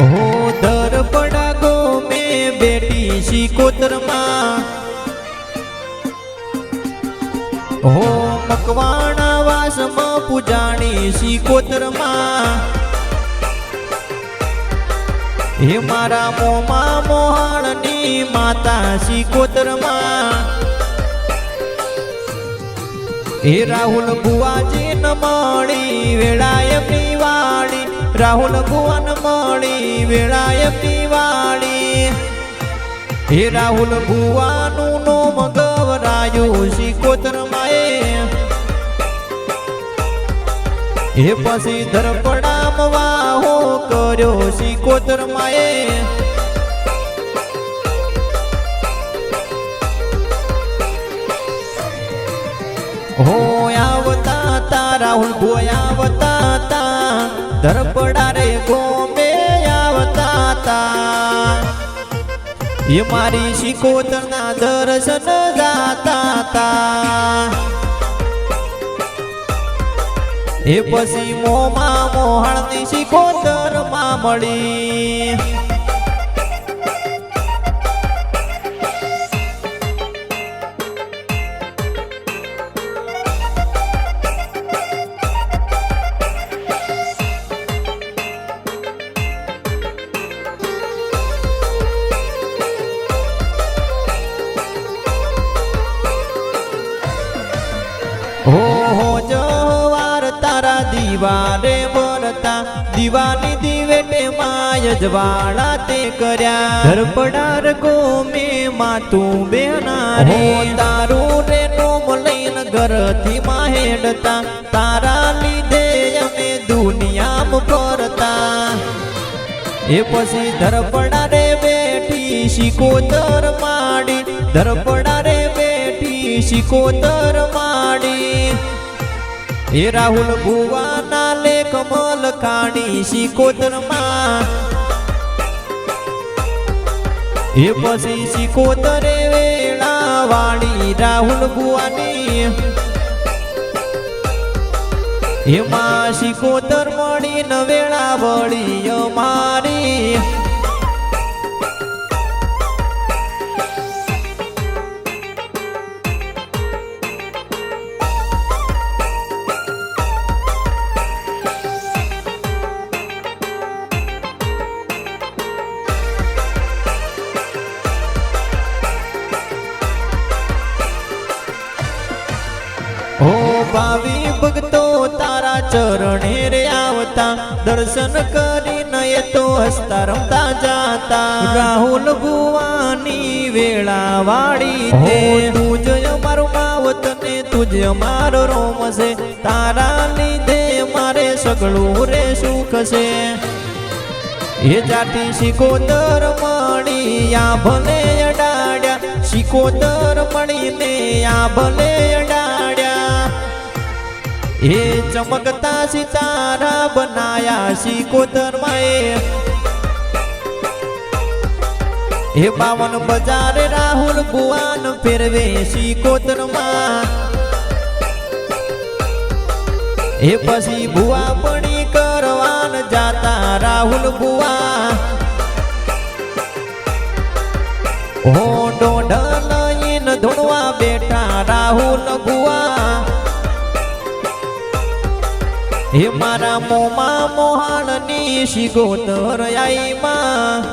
હો ધરપડા ગો મે બેટી શિકોતરમાં હો મકવાણા વાસમાં પૂજાણી શિકોતરમાં હે મારા મોમાં મોહાણની માતા શિકોતરમાં હે રાહુલ બુવાજી ન મળી વેળા એમની રાહુલ ભુવન મળી વેળાયમની પીવાળી હે રાહુલ ભુવાનું નોમ શ્રી કોતર માએ હે પછી ધરપડામ વાહો કર્યો શિકોતર માએ હો આવતા તા રાહુલ ભોય આવતા તા ધરપડા રે ગોમે આવતા તા એ મારી શિકોતરના દર્શન ગાતા તા એ પછી મોમાં મોહણની શિકોતરમાં મળી. દીવારે બરતા દિવાની દિવેટે માય જવાળા તે કર્યા. ધરપડાર ગોમે માતું બેનારે. તારું રે નોમ લઈને ઘરથી માહેડતા. તારા લીધે અમે દુનિયા ફરતા એ પછી ધરપડા રે બેઠી શિકોતર માડી. ધરપડા રે બેઠી શિકોતર માડી એ રાહુલ ભુવાના લે કમલ કાણી શિકોતરમાં એ પછી શિકોતરે વેળા વાળી રાહુલ ભુવાની. એમાં શિકોતર મળી ન વેળા વળી અમારી. ભક્તો તારા ચરણે રે આવતા. દર્શન કરી નય તો હસતા રમતા જાતા. રાહુલ ભુવાની વેળા વાળી તે તુજ અમારું માવત ને તુજ અમારો રોમ છે. તારા લીધે મારે સગળું રે સુખ છે. એ જાતિ શિકોતર મણી આ ભલે અડાડ્યા. શિકોતર મળીને આ ભલે અડાડ્યા. એ ચમકતા સિતારા બનાયા શિકોતરમાં હે બાવન બજાર રાહુલ ભુવાન ફેરવે શિકોતરમાં એ પછી ભુવા પડી કરવાન જાતા રાહુલ ભુવા. હો દોઢ હે મારા મોમાં મોહાણની શિગોતર આઈમાં